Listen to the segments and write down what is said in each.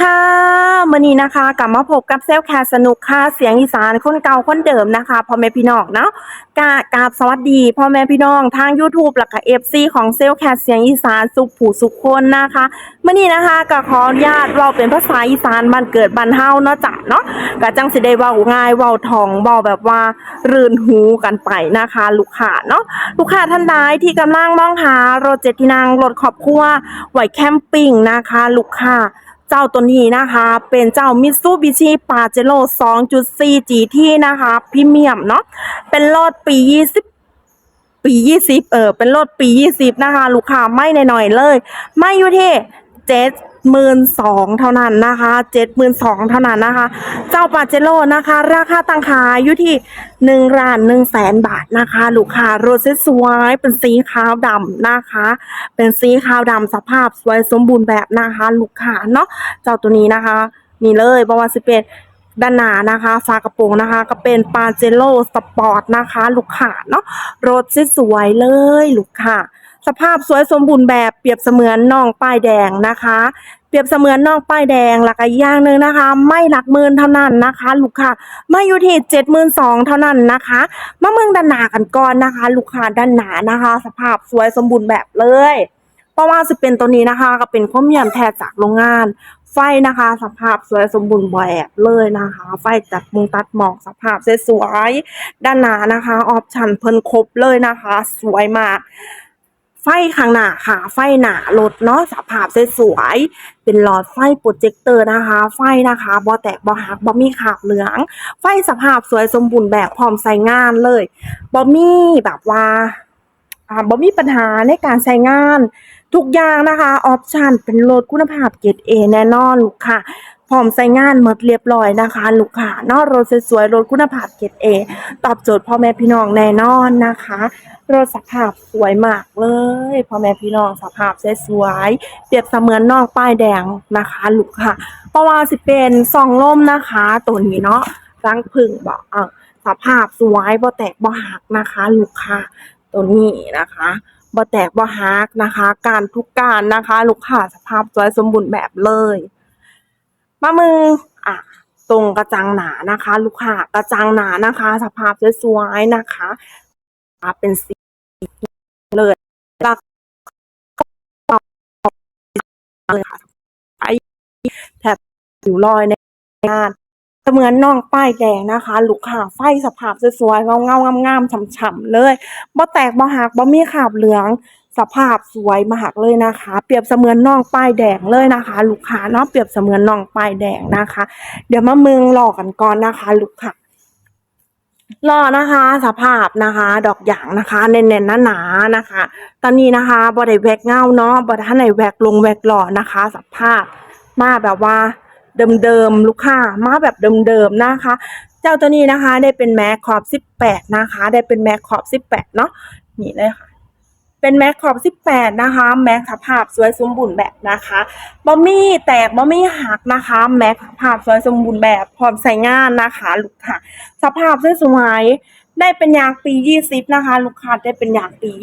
ค่ะมื่อนี้นะคะกลับมาพบกับเซลแคสนุกค่ะเสียงอีสานคนเก่าคนเดิมนะคะพ่อแม่พี่น้องเนาะกะกราบสวัสดีพ่อแม่พี่น้องทาง YouTube และก็เอฟซีของเซลแคสเสียงอีสานสุขผู้สุขคนนะคะมื่อนี้นะคะก็ขออนุญาตเราเป็นภาษาอีสานบ้านเกิดบ้านเฮาเนาะจ้ะเนาะก็จังสิได้เว้าง่ายเว้าทองเว้าแบบว่ารื่นหูกันไปนะคะ ลูกค้าเนาะลูกค้าท่านใดที่กำลังมองหารถเจ็ดที่นั่งรถครอบครัวไว้แคมปิ้งนะคะ ลูกค้า เจ้าตัวนี้นะคะ เป็นเจ้า Mitsubishi Pajero 2.4 GT นะคะพรีเมียมเนาะเป็นรถปี 20ปี20เออเป็นรถปี20นะคะ ลูกค้าไม่หน่อยเลย ไม่อยู่ที่เจ็ด หมื่นสองเท่านั้นนะคะเจ็ดหมื่นสองเท่านั้นนะคะ เจ้าปาเจโร่นะคะ ราคาตั้งขายอยู่ที่หนึ่งล้านหนึ่งแสนบาทนะคะ ลูกค้ารถสวยเป็นสีขาวดำนะคะ เป็นสีขาวดำสภาพสวยสมบูรณ์แบบนะคะ ลูกค้าเนาะเจ้าตัวนี้นะคะนี่เลยบว่าสิเป็นด้านหน้านะคะฝากระโปรงนะคะ ก็เป็นปาเจโร่สปอร์ตนะคะ ลูกค้าเนาะรถสวยเลยลูกค้า สภาพสวยสมบูรณ์แบบเปรียบเสมือนน่องป้ายแดงนะคะ เปรียบเสมือนน่องป้ายแดงหลักอีกอย่างหนึ่งนะคะ ไม่หลักหมื่นเท่านั้นนะคะ ลูกค้าไม่อยู่ที่เจ็ดหมื่นสองเท่านั้นนะคะมาเมืองด้านหนากันก่อนนะคะ ลูกค้าด้านหน้านะคะ สภาพสวยสมบูรณ์แบบเลยเพราะว่าจะเป็นตัวนี้นะคะ ก็เป็นข้อมยำแท้จากโรงงาน ไฟนะคะ สภาพสวยสมบูรณ์แบบเลยนะคะ ไฟจัดมุงตัดหมอกสภาพสวยๆด้านหน้านะคะ ออปชั่นเพิ่นครบเลยนะคะ สวยมาก ไฟข้างหน้าค่ะ ไฟหน้ารถเนาะสภาพสวยๆเป็นหลอดไฟโปรเจคเตอร์นะคะ ไฟนะคะบ่แตกบ่หักบ่มีขาบเหลือง ไฟสภาพสวยสมบูรณ์แบบพร้อมใช้งานเลยบ่มีแบบว่าอ่าบ่มีปัญหาในการใช้งาน ทุกอย่างนะคะ ออปชันเป็นรถคุณภาพเกรดเอแน่นอนลูกค่ะ พร้อมใช้งานหมดเรียบร้อยนะคะ ลูกค่ะเนอกรถสวยๆรถคุณภาพเกรดเอตอบโจทย์พ่อแม่พี่น้องแน่นอนนะคะรถสภาพสวยมากเลยพ่อแม่พี่น้องสภาพสวยๆเปรียบเสมือนนองป้ายแดงนะคะ ลูกค่ะ เพราะว่าสิเป็นซองล่มนะคะตัวนี้เนาะรังพึ่งบอกเออสภาพสวยบ่แตกบ่หักนะคะ ลูกค่ะ ตัวนี้นะคะบ่แตกบ่หักนะคะ การทุกการนะคะ ลูกค้าสภาพสวยสมบูรณ์แบบเลย มามืออะตรงกระจังหนานะคะ ลูกค้ากระจังหนานะคะ สภาพสวยๆนะคะอะเป็นสีเลยแล้วก็เลยค่ะไอแถบผิวรอยในงานเสมือนน่องป้ายแดงนะคะ ลูกค้าไฟสภาพสวยๆเงาเงางามๆฉ่ำๆเลยบ่แตกบ่หักบ่มีขาบเหลือง สภาพสวยมากเลยนะคะ เปรียบเสมือนน่องป้ายแดงเลยนะคะ ลูกค้าเนาะเปรียบเสมือนน่องป้ายแดงนะคะ เดี๋ยวมาเมืองหลอกกันก่อนนะคะ ลูกค้ารอนะคะ สภาพนะคะ ดอกหยางนะคะเน้นๆหนาๆนะคะ ตอนนี้นะคะบอได้แวกเงาเนาะบอได้ท่านไหนแวกลงแวกหล่อนะคะ สภาพมาแบบว่าเดิมๆลูกค้ามาแบบเดิมๆนะคะ เจ้าตัวนี้นะคะ ได้เป็นแม็กขอบ18นะคะ ได้เป็นแม็กขอบ18เนาะนี่เลยค่ะ เป็นแม็กขอบ 18 นะคะ แม็กสภาพสวยสมบูรณ์แบบนะคะบอมี่แตกบอมี่หักนะคะ แม็กสภาพสวยสมบูรณ์แบบพร้อมใช้งานนะคะลูกค้าสภาพสวยได้เป็นยางปี 20 นะคะ ลูกค้าได้เป็นยางปี 20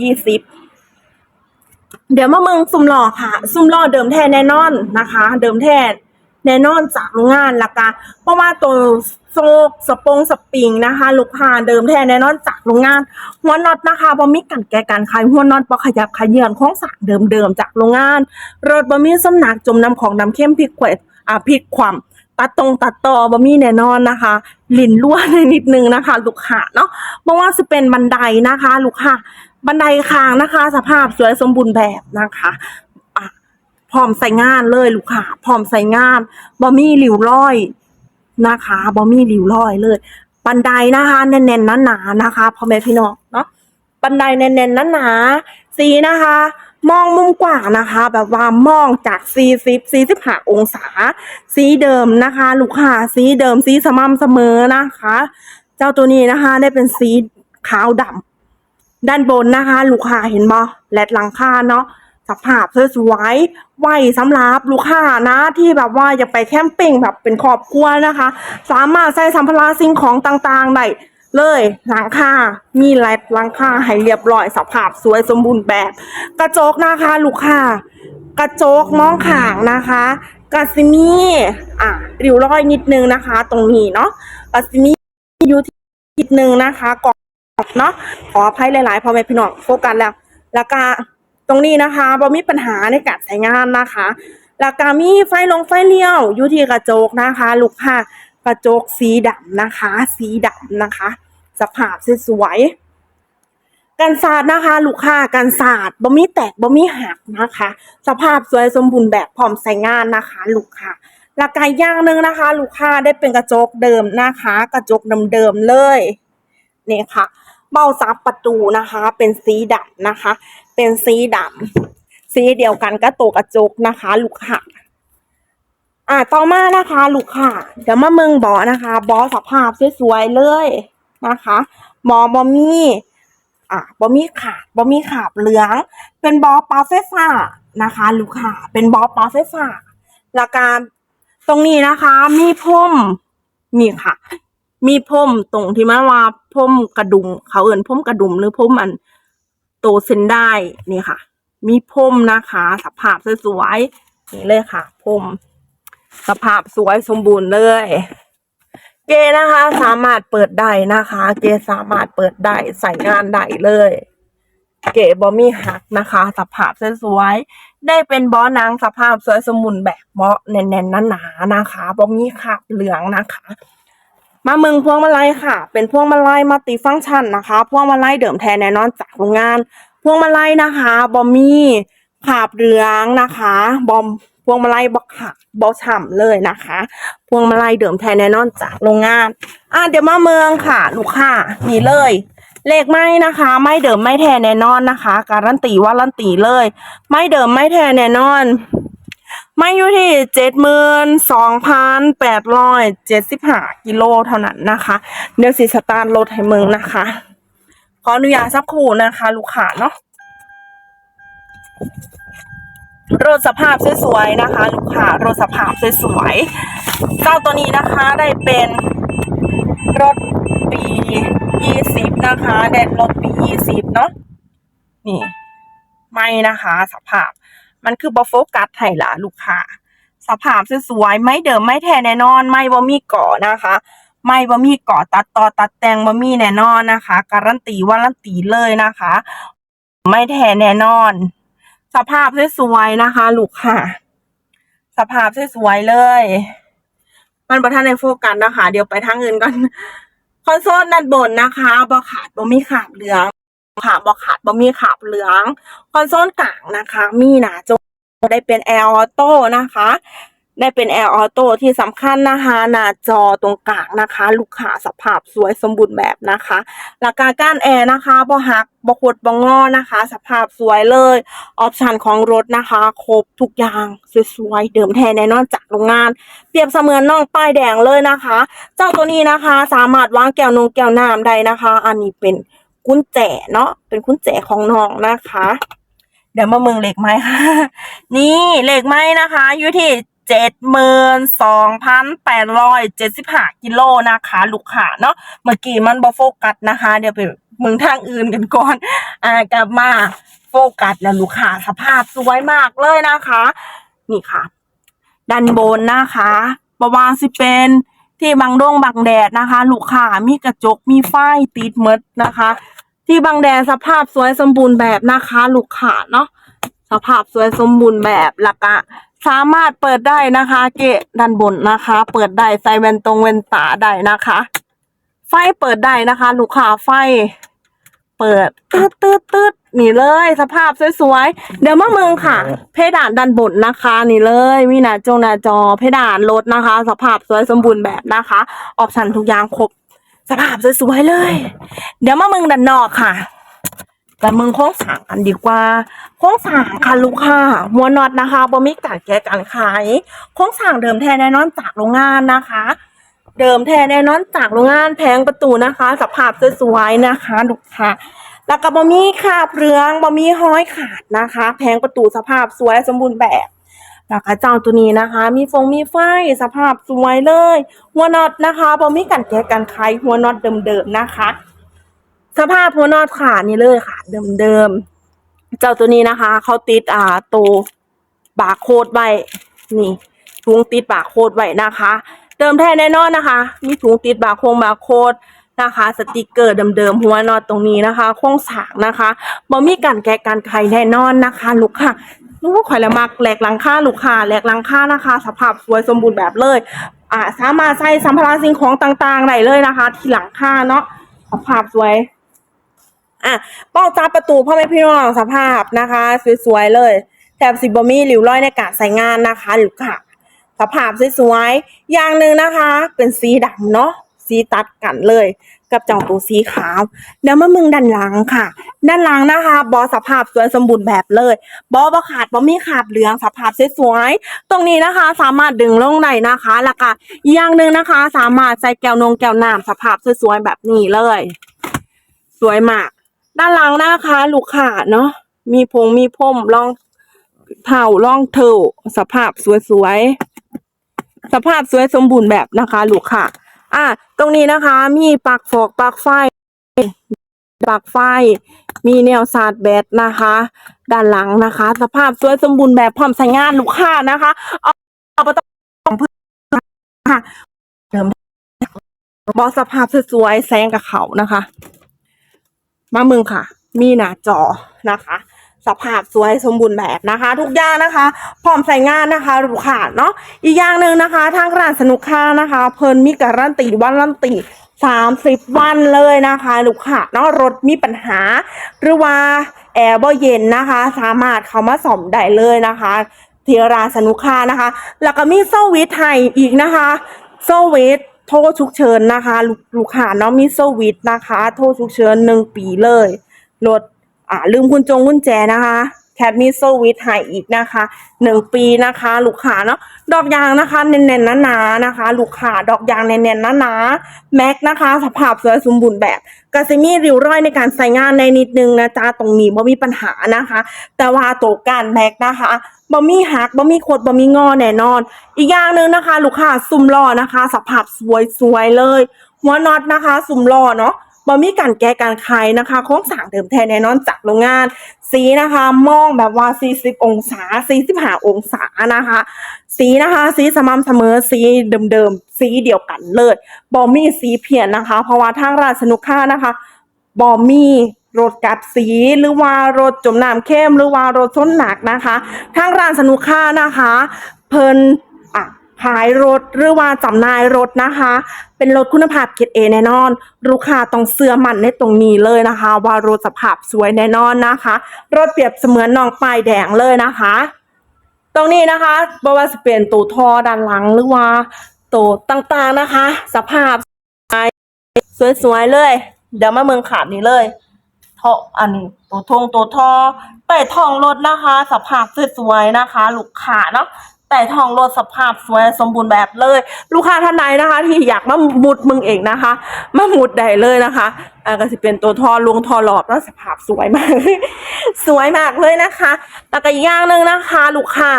เดี๋ยวมาเมืองซุมหล่อค่ะ ซุมหล่อเดิมแท้แน่นอนนะคะ เดิมแท้แน่นอนจากโรงงานละกะเพราะว่าตัว โซกสปงสปริงนะคะ ลูกค้าเดิมแท้แน่นอนจากโรงงาน หัวน็อตนะคะบ่มีกันแก้การขายหัวน็อตบ่ขยับขยื่นของสารเดิมๆจากโรงงานรถบ่มีสำนักจมน้ำของน้ำเข้มพริกขวดอ่าพริกความตัดตรงตัดต่อบ่มีแน่นอนนะคะลิ้นรั่วนิดนึงนะคะ ลูกค้าเนาะบ่ว่าสิเป็นบันไดนะคะ ลูกค้าบันไดคางนะคะ สภาพสวยสมบูรณ์แบบนะคะพร้อมใส่งานเลยลูกค้าพร้อมใส่งานบ่มีริ้วร้อย นะคะบ่มีริ้วรอยเลย บันไดนะคะแน่นๆหนาๆนะคะพ่อแม่พี่น้องเนาะบันไดแน่นๆหนาๆสีนะคะ มองมุมกว้างนะคะ แบบว่ามองจาก 40 45 องศา สีเดิมนะคะ ลูกค้าสีเดิมสีสม่ำเสมอนะคะ เจ้าตัวนี้นะคะ ได้เป็นสีขาวดำด้านบนนะคะ ลูกค้าเห็นบ่แลดหลังคาเนาะ สภาพสวยๆไว้สำหรับลูกค้านะที่แบบว่าอยากไปแคมปิ้งแบบเป็นครอบครัวนะคะ สามารถใส่สัมภาระสิ่งของต่างๆได้เลยหลังคา มีแลดหลังคาให้เรียบร้อยสภาพสวยสมบูรณ์แบบ กระจกนะคะ ลูกค้ากระจกมองข่างนะคะกาซิมีอะริ้วรอยนิดนึงนะคะ ตรงนี้เนาะกาซิมีอยู่ที่นิดนึงนะคะกรอบเนาะขออภัยหลายๆพ่อแม่พี่น้องโฟกัสแล้วแล้วก็ ตรงนี้นะคะบ่มีปัญหาในการใช้งานนะคะแล้วก็มีไฟลงไฟเลี้ยวอยู่ที่กระจกนะคะ ลูกค้ากระจกสีดำนะคะ สีดำนะคะ สภาพสวยกันศาสตร์นะคะ ลูกค้ากันศาสตร์บ่มีแตกบ่มีหักนะคะ สภาพสวยสมบูรณ์แบบพร้อมใช้งานนะคะ ลูกค้าแล้วก็อย่างหนึ่งนะคะ ลูกค้าได้เป็นกระจกเดิมนะคะ กระจกเดิมๆเลยนี่ค่ะ เบ้าซับประตูนะคะ เป็นสีดำนะคะ เป็นสีดำสีเดียวกันก็ตัวกระจกนะคะ ลูกค้าอ่าต่อมานะคะ ลูกค้าเดี๋ยวมาเมืองบอนะคะบอสภาพสวยๆเลยนะคะหมอบอมีอ่าบอมีขาดบอมีขาบเหลือง เป็นบอปลาไฟฟ้านะคะ ลูกค้าเป็นบอปลาไฟฟ้าแล้วก็ตรงนี้นะคะ มีพรมนี่ค่ะ มีพรมตรงที่มันว่าพรมกระดุมเขาเอ่นพรมกระดุมหรือพรมอัน โตเส้นได้นี่ค่ะ มีพรมนะคะสภาพสวยๆนี่เลยค่ะพรมสภาพสวยสมบูรณ์เลย เกนะคะ สามารถเปิดได้นะคะ เกสามารถเปิดได้ใส่งานได้เลย เกบอมีหักนะคะสภาพสวยๆได้เป็นบอนังสภาพสวยสมบูรณ์แบบเบาะแน่นๆหนาๆนะคะบอมีขาบเหลืองนะคะ มาเมืองพวงมาลัยค่ะ เป็นพวงมาลัยมัลติฟังก์ชันนะคะ พวงมาลัยเดิมแท้แน่นอนจากโรงงาน พวงมาลัยนะคะบอมี่ขาบเหลืองนะคะ บอมพวงมาลัยบอขาบอฉ่ำเลยนะคะ พวงมาลัยเดิมแท้แน่นอนจากโรงงาน อะเดี๋ยวมาเมืองค่ะ ลูกค้านี่เลย เลขไม้นะคะ ไม่เดิมไม่แท้แน่นอนนะคะ การันตีว่ารันตีเลย ไม่เดิมไม่แท้แน่นอน ไม่อยู่ที่เจ็ดหมื่นสองพันแปดร้อยเจ็ดสิบห้ากิโลเท่านั้นนะคะ เดี๋ยวสิสตาร์ทรถให้เมืองนะคะ ขออนุญาตสักครู่นะคะ ลูกค้าเนาะรถสภาพสวยๆนะคะ ลูกค้ารถสภาพสวยๆเจ้าตัวนี้นะคะได้เป็นรถปียี่สิบนะคะแดดรถปียี่สิบเนาะนี่ ไม่นะคะ สภาพ มันคือบอโฟกัสให้ล่ะลูกค้าสภาพสวยๆไม่เดิมไม่แท้แน่นอน ไม่บ่มีเกาะนะคะ ไม่บ่มีเกาะตัดต่อตัดแต่งบ่มีแน่นอนนะคะ การันตีว่ารันตีเลยนะคะ ไม่แท้แน่นอน สภาพสวยๆนะคะ ลูกค้าสภาพสวยๆเลย มันประทานในโฟกัสนะคะ เดี๋ยวไปทางอื่นก่อนคอนโซลด้านบนนะคะบ่ขาดบ่มีขาบเหลือง ค่ะบ่ขาดบ่มีขาบเหลือง คอนโซลกลางนะคะ มีหนาจอได้เป็น Air Auto นะคะ ได้เป็น Air Auto ที่สำคัญนะคะหน้าจอตรงกลางนะคะ ลูกค้าสภาพสวยสมบูรณ์แบบนะคะหลักการก้านแอร์นะคะบ่หักบ่ขดบ่งอนะคะ สภาพสวยเลย ออปชันของรถนะคะ ครบทุกอย่างสวยๆเดิมแท้แน่นอนจากโรงงาน เปรียบเสมือนน้องป้ายแดงเลยนะคะ เจ้าตัวนี้นะคะ สามารถวางแก้วนงแก้วน้ำได้นะคะ อันนี้เป็น กุญแจเนาะเป็นกุญแจของน้องนะคะ เดี๋ยวมาเมืองเหล็กไม้ค่ะ นี่เหล็กไม้นะคะอยู่ที่เจ็ดหมื่นสองพันแปดร้อยเจ็ดสิบห้ากิโลนะคะ ลูกค้าเนาะเมื่อกี้มันบอโฟกัสนะคะ เดี๋ยวไปเมืองทางอื่นกันก่อนอ่ากลับมาโฟกัสแล้วลูกค้าสภาพสวยมากเลยนะคะ นี่ค่ะด้านบนนะคะประวางสิเป็นที่บังดงบังแดดนะคะ ลูกค้ามีกระจกมีไฟติดมดนะคะ ที่บังแดดสภาพสวยสมบูรณ์แบบนะคะลูกค้าเนาะสภาพสวยสมบูรณ์แบบแล้วก็สามารถเปิดได้นะคะ เกะด้านบนนะคะ เปิดได้ใส่แว่นตรงแว่นตาได้นะคะ ไฟเปิดได้นะคะ ลูกค้าไฟ เปิดตืดตืดตืดนี่เลย สภาพสวยๆเดี๋ยวมาเมืองค่ะ เพดานด้านบนนะคะ นี่เลย มีหน้าจงหน้าจอเพดานรถนะคะ สภาพสวยสมบูรณ์แบบนะคะ ออปชันทุกอย่างครบ สภาพสวยๆเลย เดี๋ยวมาเมืองด้านนอกค่ะกันเมืองโค้งสร้างกันดีกว่าโค้งสร้างค่ะลูกค่ะหัวน็อตนะคะบ่มีการแก้การขายโค้งสร้างเดิมแท้แน่นอนจากโรงงานนะคะ เดิมแท้แน่นอนจากโรงงานแผงประตูนะคะ สภาพสวยๆนะคะลูกค่ะแล้วก็บ่มีขาบเรืองบ่มีห้อยขาดนะคะแผงประตูสภาพสวยสมบูรณ์แบบ แล้วก็เจ้าตัวนี้นะคะ มีฟงมีไฟสภาพสวยเลย หัวน็อตนะคะบ่มีการแกะกันไขหัวน็อตเดิมๆนะคะ สภาพหัวน็อตค่ะนี่เลยค่ะ เดิมๆเจ้าตัวนี้นะคะเขาติดอ่าตัวบาร์โค้ดไว้นี่ถุงติดบาร์โค้ดไว้นะคะ เดิมแท้แน่นอนนะคะ มีถุงติดบาร์โคงบาร์โค้ดนะคะ สติกเกอร์เดิมๆหัวน็อตตรงนี้นะคะโครงสางนะคะบ่มีการแกะการไขแน่นอนนะคะ ลูกค่ะ ลูกข่อยละมักแหลกหลังค่าลูกค่ะแหลกหลังค่านะคะ สภาพสวยสมบูรณ์แบบเลย อ่า สามารถใส่สัมภาระสิ่งของต่างๆได้เลยนะคะ ที่หลังค่าเนาะสภาพสวยอะเป้าตาประตูพ่อแม่พี่น้องสภาพนะคะ สวยๆเลยแถบสิบบมีริ้วรอยในการใส่งานนะคะหรือค่ะสภาพสวยๆอย่างหนึ่งนะคะ เป็นสีดำเนาะสีตัดกันเลย กับเจ้าตัวสีขาวเดี๋ยวมามึงด้านหลังค่ะ ด้านหลังนะคะ บอสภาพสวยสมบูรณ์แบบเลย บอบอขาดบอมีขาดเหลืองสภาพสวยๆตรงนี้นะคะ สามารถดึงลงได้นะคะแล้วก็อีกอย่างหนึ่งนะคะ สามารถใส่แก้วนงแก้วน้ำสภาพสวยๆแบบนี้เลย สวยมาก ด้านหลังนะคะ ลูกค้าเนาะมีพงมีพรมรองเท้ารองเท้าสภาพสวยๆสภาพสวยสมบูรณ์แบบนะคะ ลูกค้า อะตรงนี้นะคะ มีปลั๊กฟอกปลั๊กไฟปลั๊กไฟ มีแนวสาดแบตนะคะ ด้านหลังนะคะ สภาพสวยสมบูรณ์แบบพร้อมใช้งานลูกค้านะคะเอาเอาไปต้องพึ่งค่ะเดิมบอสภาพสวยๆแซงกับเขานะคะ มามึงค่ะ มีหน้าจอนะคะ สภาพสวยสมบูรณ์แบบนะคะ ทุกอย่างนะคะ พร้อมใส่งานนะคะลูกค้าเนาะอีกอย่างหนึ่งนะคะทางร้านสนุกค่านะคะ เพิ่นมีการันตีวันรันตีสามสิบวันเลยนะคะลูกค้าเนาะรถมีปัญหา หรือว่าแอร์บ่เย็นนะคะ สามารถเข้ามาสอมได้เลยนะคะทีราสนุกค่านะคะ แล้วก็มีโซวิทไทยอีกนะคะโซวิทโทรฉุกเฉินนะคะ ลูกค้าเนาะมีโซวิทนะคะ โทรฉุกเฉินหนึ่งปีเลยรถ อ่าลืมกุญจงกุญแจนะคะแคทมีโซวิทให้อีกนะคะหนึ่งปีนะคะ ลูกค้าเนาะดอกยางนะคะเน้นๆหนาๆนะคะ ลูกค้าดอกยางเน้นๆหนาๆแม็กนะคะ สภาพสวยสมบูรณ์แบบกาซิมีริ้วร้อยในการใส่งานในนิดนึงนะจ๊ะตรงนี้บ่มีปัญหานะคะ แต่ว่าตัวการแม็กนะคะบ่มีหักบ่มีโคดบ่มีงอแน่นอน อีกอย่างหนึ่งนะคะ ลูกค้าซุ่มล้อนะคะ สภาพสวยๆเลยหัวน็อตนะคะ ซุ่มล้อเนาะ บ่มีการแก้การคายนะคะโครงสร้างเดิมแท้แน่นอนจากโรงงาน สีนะคะมองแบบว่า 40 องศา 45 องศานะคะ สีนะคะ สีสม่ำเสมอสีเดิมๆ สีเดียวกันเลยบ่มีสีเพี้ยนนะคะ เพราะว่าทางร้านสนุกค่านะคะบ่มีรถกัดสีหรือว่ารถจมน้ำเข้มหรือว่ารถส้นหนักนะคะ ทางร้านสนุกค่านะคะ เพิ่น ขายรถหรือว่าจำหน่ายรถนะคะ เป็นรถคุณภาพเกรดเอแน่นอน ลูกค้าต้องเสื้อมั่นในตรงนี้เลยนะคะ ว่ารถสภาพสวยแน่นอนนะคะ รถเปรียบเสมือนน้องป้ายแดงเลยนะคะ ตรงนี้นะคะบ่ว่าจะเป็นตัวทอด้านหลังหรือว่าตัวต่างๆนะคะ สภาพสวยๆเลย เดี๋ยวมาเมืองขาดนี้เลยท่ออันนี้ตัวทงตัวทอแต่ทองรถนะคะ สภาพสวยๆนะคะ ลูกค้าเนาะ แต่ทองรถสภาพสวยสมบูรณ์แบบเลย ลูกค้าท่านใดนะคะ ที่อยากมามุดมึงเองนะคะ มามุดได้เลยนะคะอ่าก็จะเป็นตัวทอลวงทอหลอบแล้วสภาพสวยมาก สวยมากเลยนะคะแล้วก็อีกอย่างหนึ่งนะคะ ลูกค้า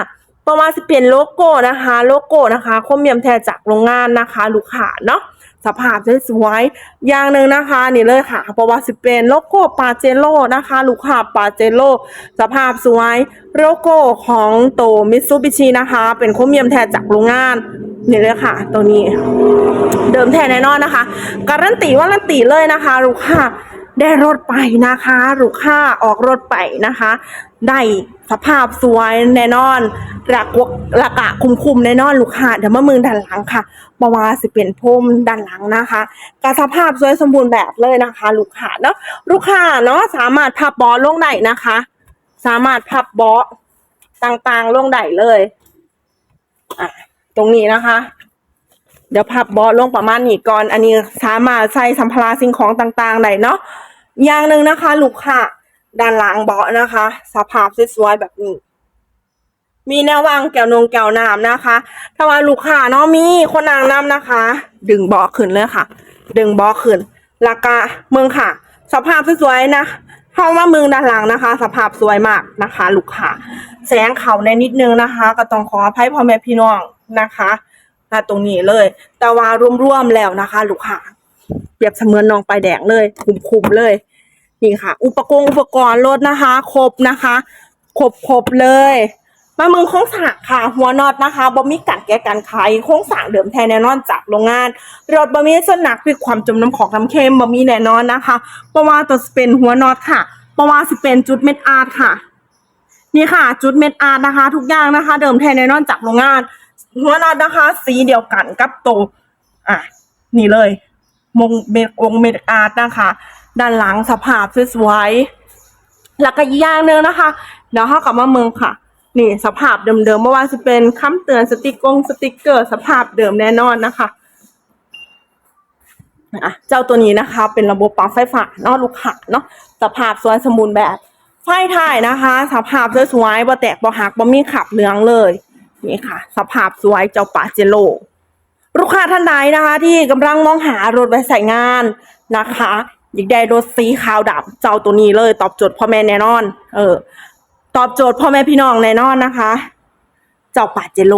ประมาณจะเปลี่ยนโลโก้นะคะ โลโก้นะคะคมเมียมแทนจากโรงงานนะคะ ลูกค้าเนาะ สภาพสวยๆอย่างหนึ่งนะคะนี่เลยค่ะเพราะว่าสิเป็นโลโก้ปาเจโร่นะคะ ลูกค้าปาเจโร่สภาพสวยโลโก้ของโตมิตซูบิชินะคะ เป็นโครเมียมแทนจากโรงงานนี่เลยค่ะ ตัวนี้ เดิมแท้แน่นอนนะคะ การันตีว่ารันตีเลยนะคะ ลูกค้าได้รถไปนะคะ ลูกค้าออกรถไปนะคะ ได้ สภาพสวยแน่นอนราคาราคาคุ้มแน่นอนลูกค้าเดี๋ยวมามือด้านหลังค่ะบาวาสิเป็นพรมด้านหลังนะคะการสภาพสวยสมบูรณ์แบบเลยนะคะ ลูกค้าเนาะลูกค้าเนาะสามารถพับบอลลงได้นะคะ สามารถพับบาะต่างๆลงได้เลยอะตรงนี้นะคะ เดี๋ยวพับบาะลงประมาณนี้ก่อน อันนี้สามารถใส่สัมภาระสิ่งของต่างๆได้เนาะอย่างหนึ่งนะคะ ลูกค่ะ ด้านหลังเบาะนะคะ สภาพสวยๆแบบนี้ มีแนววางแก้วนงแก้วน้ำนะคะ ถ้าว่าลูกค้าเนาะมีคนนางน้ำนะคะ ดึงเบาะขึ้นเลยค่ะ ดึงเบาะขึ้นแล้วก็เมืองค่ะ สภาพสวยๆนะเข้ามาเมืองด้านหลังนะคะ สภาพสวยมากนะคะ ลูกค้าแสงเขาในนิดนึงนะคะ ก็ต้องขออภัยพ่อแม่พี่น้องนะคะนะตรงนี้เลย แต่ว่ารวมๆแล้วนะคะ ลูกค้าเปรียบเสมือนน้องปลายแดงเลย คุ้มๆเลย นี่ค่ะ อุปกรณ์อุปกรณ์รถนะคะ ครบนะคะ ครบครบเลย มามึงโค้งสางค่ะ หัวนอตนะคะบ่มีการแก้การไขโค้งสางเดิมแท้แน่นอนจากโรงงานรถบ่มีสนหนักมีความจมน้ำของน้ำเค็มบ่มีแน่นอนนะคะเพราะว่าตัวสเปนหัวนอตค่ะเพราะว่าสเปนจุดเม็ดอาร์ตค่ะ นี่ค่ะ จุดเม็ดอาร์ตนะคะ ทุกอย่างนะคะ เดิมแท้แน่นอนจากโรงงาน หัวนอตนะคะ สีเดียวกันกับตัวอะนี่เลยมงเมดองเม็ดอาร์ตนะคะ ด้านหลังสภาพสวยๆแล้วก็อีกอย่างหนึ่งนะคะเดี๋ยวเขากลับมาเมืองค่ะ นี่สภาพเดิมๆเมื่อวานจะเป็นคำเตือนสติกกงสติกเกอร์ สภาพเดิมแน่นอนนะคะอะเจ้าตัวนี้นะคะ เป็นระบบปั๊มไฟฟ้าเนาะลูกค้าเนาะสภาพสวยสมบูรณ์แบบ ไฟถ่ายนะคะ สภาพสวยๆบ่แตกบ่หักบ่มีขับเหลืองเลยนี่ค่ะ สภาพสวยเจ้าปาเจโลลูกค้าท่านใดนะคะ ที่กำลังมองหารถไว้ใส่งานนะคะ อยากได้รถสีขาวดำเจ้าตัวนี้เลย ตอบโจทย์พ่อแม่แน่นอน เออ ตอบโจทย์พ่อแม่พี่น้องแน่นอนนะคะ เจ้าปาเจโล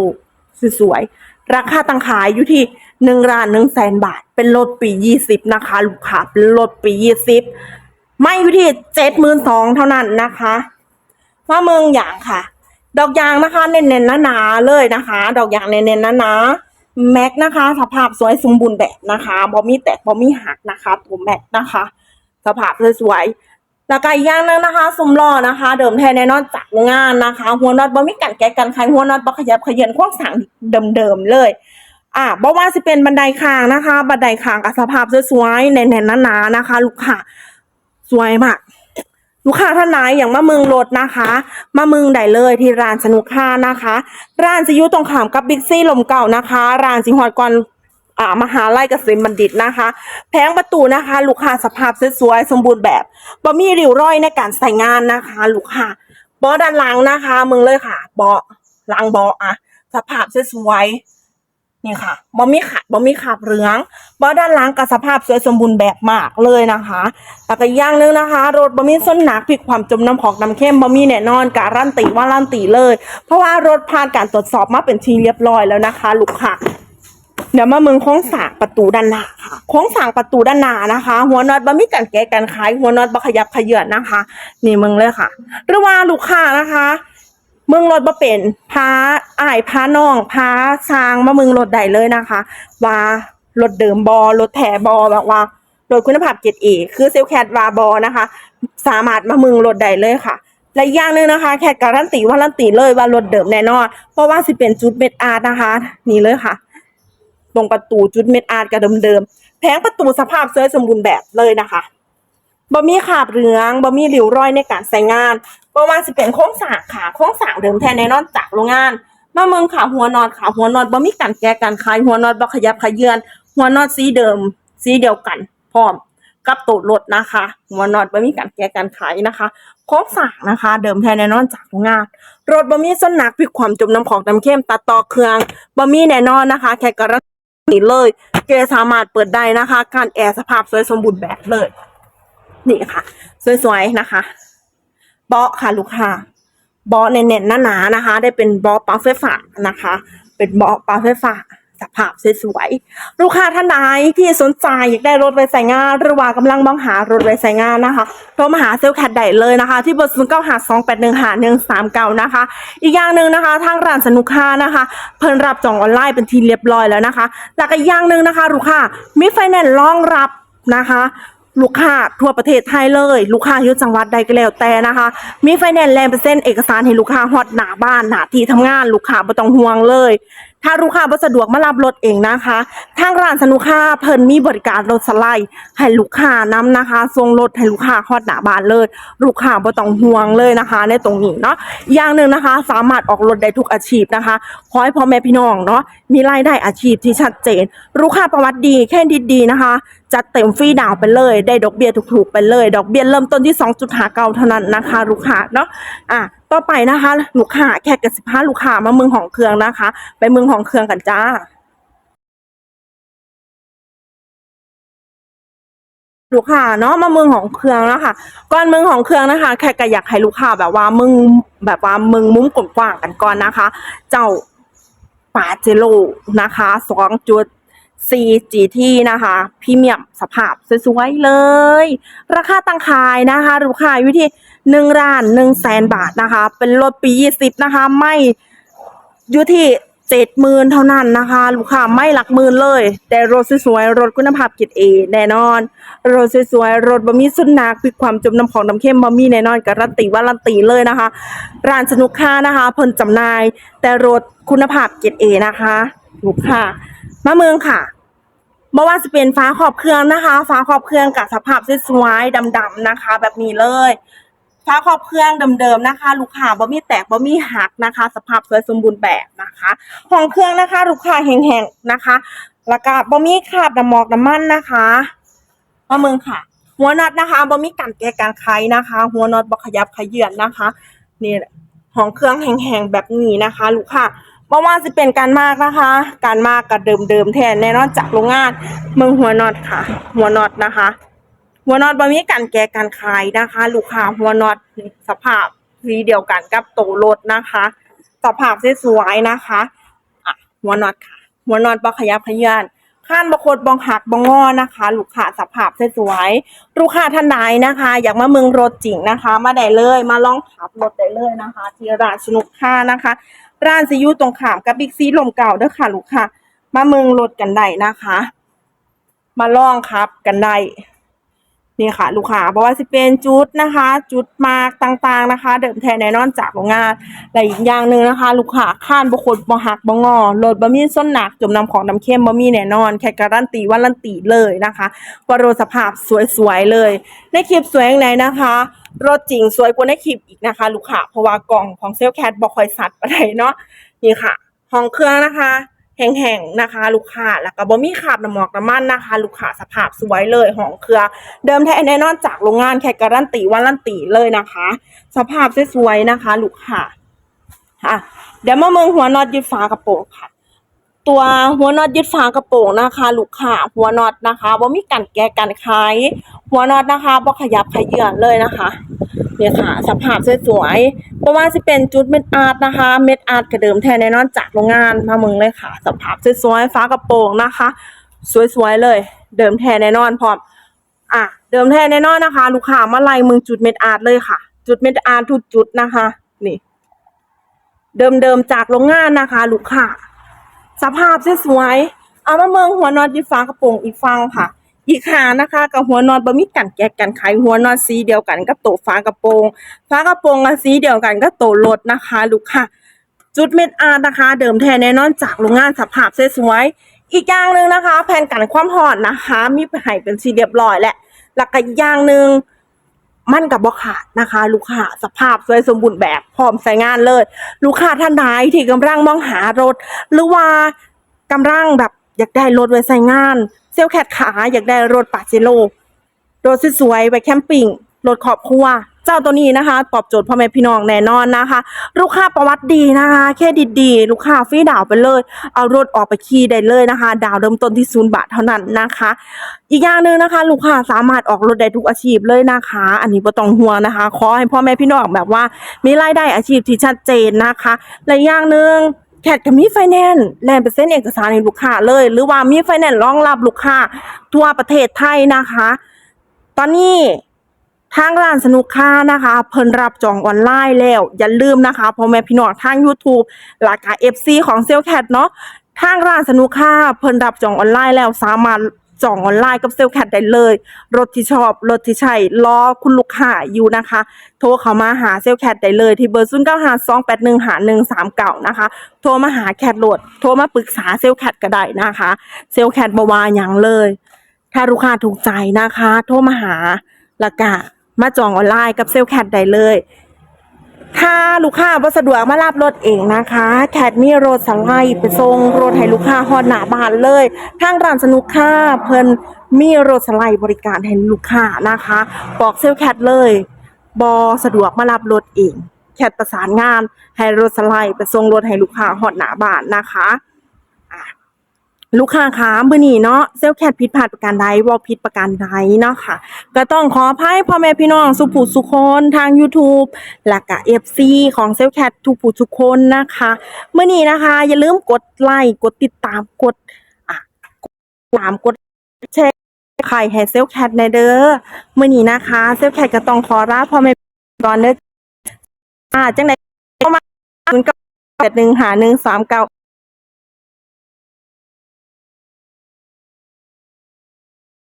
สวยๆราคาตั้งขายอยู่ที่หนึ่งล้านหนึ่งแสนบาท เป็นรถปียี่สิบนะคะ ลูกค้าเป็นรถปียี่สิบไม่อยู่ที่เจ็ดหมื่นสองเท่านั้นนะคะว่าเมืองอย่างค่ะ ดอกยางนะคะ เน้นๆหนาๆเลยนะคะ ดอกยางเน้นๆหนาๆ แม็กนะคะ สภาพสวยสมบูรณ์แบบนะคะบอมีแตกบอมีหักนะคะตัวแม็กนะคะ สภาพสวยๆแล้วก็อีกอย่างนึงนะคะซุ้มล้อนะคะ เดิมแท้แน่นอนจากงานนะคะ หัวน็อตบอมีกันแกะกันไขหัวน็อตบอขยับขยันคว้างสั่งเดิมๆเลยอ่าบ่ว่าสิเป็นบันไดคางนะคะ บันไดคางกับสภาพสวยๆแน่นๆหนาๆนะคะ ลูกค้าสวยมาก ลูกค้าท่านไหนอย่างมาเมืองรถนะคะมาเมืองได้เลยที่ร้านสนุกค่านะคะ ร้านจะอยู่ตรงข้ามกับบิ๊กซี่ลมเก่านะคะ ร้านสิฮอดก่อนอ่ามหาลัยเกษมบัณฑิตนะคะ แผงประตูนะคะ ลูกค้าสภาพสวยสมบูรณ์แบบบ่มีริ้วรอยในการใส่งานนะคะ ลูกค้าเบาะด้านหลังนะคะมืองเลยค่ะเบาะหลังเบาะอะสภาพสวย นี่ค่ะบ่มีขาดบ่มีขาบเหลืองบ่ด้านหลังกับสภาพสวยสมบูรณ์แบบมากเลยนะคะแล้วก็ย่างนึงนะคะรถบ่มีส้นหนักพลิกความจมน้ำของน้ำเข้มบ่มีแน่นอนการันตีว่ารันตีเลย เพราะว่ารถผ่านการตรวจสอบมาเป็นทีเรียบร้อยแล้วนะคะ ลูกค่ะเดี๋ยวมาเมืองโค้งสางประตูด้านหน้าค่ะโค้งสางประตูด้านหน้านะคะ หัวน็อตบ่มีการแก้กันคล้ายหัวน็อตบ่ขยับขยื่นนะคะ นี่เมืองเลยค่ะรือว่าลูกค้านะคะ มืองรถบ่เป็นพาอายพาน้องพาสร้างมามืองรถได้เลยนะคะ ว่ารถเดิมบอรถแถบอแบบว่ารถคุณภาพเกรดเอคือเซลแคดวาบอนะคะ สามารถมามืองรถได้เลยค่ะและอย่างหนึ่งนะคะ แค่การันตีว่ารันตีเลยว่ารถเดิมแน่นอน เพราะว่าสิเป็นจุดเม็ดอาร์ตนะคะ นี่เลยค่ะ ตรงประตูจุดเม็ดอาร์ตกับเดิมๆแผงประตูสภาพเซยสมบูรณ์แบบเลยนะคะ บ่มีขาบเหลืองบ่มีริ้วรอยในการใช้งานเพระว่าสิเป็นโค้งสางค่ะโค้งสางเดิมแท้แน่นอนจากโรงงานมาเมืองขาหัวนอนขาหัวนอนบ่มีการแก้การคลายหัวนอนบ่ขยับขยื่นหัวนอนสีเดิม สีเดียวกัน พร้อมกับตูดรถนะคะ หัวนอนบ่มีการแก้การขายนะคะโค้งสางนะคะ เดิมแท้แน่นอนจากโรงงาน รถบ่มีส้นหนักพลิกความจมน้ำของน้ำเข้มตัดต่อเครื่องบ่มีแน่นอนนะคะแค่การันตีเลยเกสามารถเปิดได้นะคะ การแอร์สภาพสวยสมบูรณ์แบบเลย นี่ค่ะ สวยๆนะคะเบาะค่ะลูกค้าเบาะเน้นๆหนาๆนะคะ ได้เป็นเบาะปั๊มไฟฟ้านะคะ เป็นเบาะปั๊มไฟฟ้าสภาพสวยๆลูกค้าท่านใดที่สนใจอยากได้รถไปใส่งาน หรือว่ากำลังมองหารถไปใส่งานนะคะโทรมาหาเซลล์แคดได้เลยนะคะ ที่เบอร์ศูนย์เก้าหาสองแปดหนึ่งหาหนึ่งสามเก้านะคะ อีกอย่างหนึ่งนะคะทางร้านสนุกค่านะคะ เพิ่นรับจองออนไลน์เป็นทีเรียบร้อยแล้วนะคะแล้วก็อีกอย่างหนึ่งนะคะ ลูกค้ามีไฟแนนซ์รองรับนะคะ ลูกค้าทั่วประเทศไทยเลย ลูกค้าอยู่จังหวัดใดก็แล้วแต่นะคะ มีไฟแนนซ์แลนเปอร์เซ็นต์เอกสารให้ลูกค้าฮอดหน้าบ้านหน้าที่ทำงาน ลูกค้าบ่ต้องห่วงเลย ถ้าลูกค้าบ่สะดวกมารับรถเองนะคะ ทางร้านสนุค้าเพิ่นมีบริการรถสไลด์ให้ลูกค้านํนะคะส่งรถให้ลูกค้าฮอดหน้าบ้านเลย ลูกค้าบ่ต้องห่วงเลยนะคะ ในตรงนี้เนาะอย่างหนึ่งนะคะ สามารถออกรถได้ทุกอาชีพนะคะขอให้พ่อแม่พี่น้องเนาะมีรายได้อาชีพที่ชัดเจน ลูกค้าประวัติดีแค่ดีดีๆนะคะจัดเต็มฟรีดาวไปเลย ได้ดอกเบี้ยถูกๆไปเลย ดอกเบี้ยเริ่มต้นที่ 2.5เก้าเท่านั้นนะคะ ลูกค้าเนาะอะ ต่อไปนะคะลูกค้าแค่กับ15ลูกค้ามาเมืองของเครื่องนะคะ ไปเมืองของเครื่องกันจ้าลูกค้าเนาะมาเมืองของเครื่องแล้วค่ะก่อนเมืองของเครื่องนะคะ แค่ก็อยากให้ลูกค้าแบบว่ามึงแบบว่ามึงมุ้งกว้างกันก่อนนะคะ เจ้าปาเจโร่นะคะสองจุด 4GT นะคะพรีเมียมสภาพสวยๆเลย ราคาตั้งขายนะคะ ลูกค้าอยู่ที่ 1ล้าน1แสนบาทนะคะ เป็นรถปี20นะคะ ไม่อยู่ที่70,000เท่านั้นนะคะ ลูกค้าไม่หลักหมื่นเลย แต่รถสวยๆรถคุณภาพเกรดเอแน่นอน รถสวยๆรถบ่มีสุดหนักพลิความจมน้ำของน้ำเข้มบ่มีแน่นอนการันตีว่ารันตีเลยนะคะ ร้านสนุกค่านะคะเพิ่นจำหน่าย แต่รถคุณภาพเกรดเอนะคะ ลูกค้ามาเมืองค่ะบ่อว่าจะเป็นฟ้าขอบเครื่องนะคะ ฟ้าขอบเครื่องกับสภาพสวยๆดำๆนะคะ แบบนี้เลย ฟ้าขอบเครื่องเดิมๆนะคะ ลูกค้าบ่มีแตกบ่มีหักนะคะ สภาพสวยสมบูรณ์แบบนะคะห้องเครื่องนะคะ ลูกค้าแห้งๆนะคะ แล้วก็บ่มีคราบน้ำหมอกน้ำมันนะคะมาเมืองค่ะ หัวน็อตนะคะบ่มีการแก้การไขนะคะ หัวน็อตบ่ขยับขยื่นนะคะนี่หละของเครื่องแห้งๆแบบนี้นะคะ ลูกค้าบ่ว่าจะเป็นการมากนะคะ การมากกับเดิมๆแทนแน่นอนจากโรงงานเมืองหัวน็อตค่ะ หัวน็อตนะคะ หัวน็อตบ่มีการแก้การขายนะคะ ลูกค้าหัวน็อตสภาพสีเดียวกันกับโตรถนะคะ สภาพสวยๆนะคะอะหัวน็อตค่ะ หัวน็อตบ่ขยับขยื่นข้านบ่โคดบ่หักบ่งงอนะคะ ลูกค้าสภาพสวยๆลูกค้าท่านใดนะคะ อยากมาเมืองรถจริงนะคะ มาได้เลยมาลองขับรถได้เลยนะคะ ที่ร้านสนุกค่านะคะ ร้านสิยูตรงขามกับบิ๊กซีลมเก่าเด้อค่ะ ลูกค้ามาเมืองรถกันได้นะคะ มาลองครับกันได้ นี่ค่ะ ลูกค้าเพราะว่าสิเป็นจุดนะคะ จุดมาร์กต่างๆนะคะ เดิมแทนแน่นอนจากโรงงานและอีกอย่างหนึ่งนะคะ ลูกค้าข้านบ่ขดบ่หักบ่งอรถบ่มีส้นหนักจมน้ำของน้ำเข้มบ่มีแน่นอนแค่การันตีว่ารันตีเลยนะคะว่ารสภาพสวยๆเลย ในคลิปสวยอย่างไรนะคะรถจริงสวยกว่าในคลิปอีกนะคะ ลูกค้าเพราะว่ากล่องของเซลแคทบ่ค่อยสัดปานใดเนาะนี่ค่ะห้องเครื่องนะคะ แห้งๆนะคะ ลูกค้าแล้วก็บ่มีคราบน้ำหมอกน้ำมันนะคะ ลูกค้าสภาพสวยเลยห้องเครื่องเดิมแท้แน่นอนจากโรงงานแค่การันตีว่ารันตีเลยนะคะ สภาพสวยๆนะคะ ลูกค้าอะเดี๋ยวมาเมืองหัวนอดยึดฝากระโปรงค่ะ ตัวหัวน็อตยึดฝากระโปรงนะคะ ลูกค้าหัวน็อตนะคะบ่ามีการแก้การคายหัวน็อตนะคะบ่ขยับขยื่นเลยนะคะเนี่ยค่ะสภาพสวยๆเพราะว่าสิเป็นจุดเม็ดอาร์ตนะคะ เม็ดอาร์ตกระเดิมแทนแน่นอนจากโรงงานมาเมืองเลยค่ะ สภาพสวยๆฟ้ากระโปรงนะคะ สวยๆเลย เดิมแทนแน่นอนพร้อมอะเดิมแทนแน่นอนนะคะ ลูกค้ามาไล่เมืองจุดเม็ดอาร์ตเลยค่ะ จุดเม็ดอาร์ตทุกจุดนะคะ นี่ เดิมๆจากโรงงานนะคะ ลูกค้า สภาพสวยๆเอามาเมืองหัวนอตยีฟ้ากระโปรงอีกฟังค่ะ อีกหานะคะกับหัวนอตบ่มีกันแกะกันไขหัวนอตสีเดียวกันกับโตฟ้ากระโปรงฟ้ากระโปรงกับสีเดียวกันกับโตรถนะคะ ลูกค่ะ จุดเม็ดอาร์นะคะ เดิมแท้แน่นอนจากโรงงานสภาพสวยๆอีกอย่างหนึ่งนะคะ แผ่นกันความร้อนนะคะ มีให้เป็นสีเรียบร้อยแหละแล้วก็อีกอย่างหนึ่ง มันกับบ่ขาดนะคะ ลูกค้าสภาพสวยสมบูรณ์แบบพร้อมใช้งานเลย ลูกค้าท่านใดที่กำลังมองหารถ หรือว่ากำลังแบบอยากได้รถไว้ใช้งาน เซลแคดขาอยากได้รถปาเจโร่รถสวยๆไว้แคมปิ้งรถขอบครัว เจ้าตัวนี้นะคะ ตอบโจทย์พ่อแม่พี่น้องแน่นอนนะคะ ลูกค้าประวัติดีนะคะเครดิตดีลูกค้าฟรีดาวน์ไปเลย เอารถออกไปขี่ได้เลยนะคะ ดาวน์เริ่มต้นที่ศูนย์บาทเท่านั้นนะคะ อีกอย่างหนึ่งนะคะ ลูกค้าสามารถออกรถได้ทุกอาชีพเลยนะคะ อันนี้บ่ต้องห่วงนะคะขอให้พ่อแม่พี่น้องแบบว่า มีรายได้อาชีพที่ชัดเจนนะคะและอย่างหนึ่งแคทก็มีไฟแนนซ์แลนเป็นเส้นเอกสารให้ลูกค้าเลย หรือว่ามีไฟแนนซ์รองรับลูกค้าทั่วประเทศไทยนะคะ ตอนนี้ ทางร้านสนุกค่านะคะ เพิ่นรับจองออนไลน์แล้ว อย่าลืมนะคะพ่อแม่พี่น้องทาง YouTube หลักา FC ของเซลแคทเนาะทางร้านสนุกค่าเพิ่นรับจองออนไลน์แล้วสามารถจองออนไลน์กับเซลแคทได้เลย รถที่ชอบ รถที่ใช่รอคุณลูกค้าอยู่นะคะ โทรเข้ามาหาเซลแคทได้เลย ที่เบอร์0 9 5 2 8 1 5 1 3 9นะคะ โทรมาหาแคทโหลด โทรมาปรึกษาเซลแคทก็ได้นะคะ เซลแคทบวาอย่างเลย ถ้าลูกค้าถูกใจนะคะ โทรมาหาล้วก็ มาจองออนไลน์กับเซลแคทได้เลย ถ้าลูกค้าบ่สะดวกมารับรถเองนะคะ แคทมีรถสไลด์ไปส่งรถให้ลูกค้าฮอดหน้าบ้านเลย ทางร้านสนุกค่าเพิ่นมีรถสไลด์บริการให้ลูกค้านะคะ บอกเซลแคทเลยบ่สะดวกมารับรถเอง แคทประสานงานให้รถสไลด์ไปส่งรถให้ลูกค้าฮอดหน้าบ้านนะคะ ลูกค้าคะมื้อนี้เนาะเซลแคทผิดพลาดประการใดบ่ผิดประการใดเนาะค่ะ ก็ต้องขออภัยพ่อแม่พี่น้องสุผู้สุคนทาง YouTube และก็ FC ของเซลแคททุกผู้ทุกคนนะคะมื้อนี้นะคะ อย่าลืมกดไลค์กดติดตามกดตามกดแชร์ไข่ให้เซลแคทในเด้อมื้อนี้นะคะเซลแคทก็ต้องขอลาพ่อแม่ก่อนเด้ออ่าจังได๋ก็มา0 9 8 1 5 1 3 9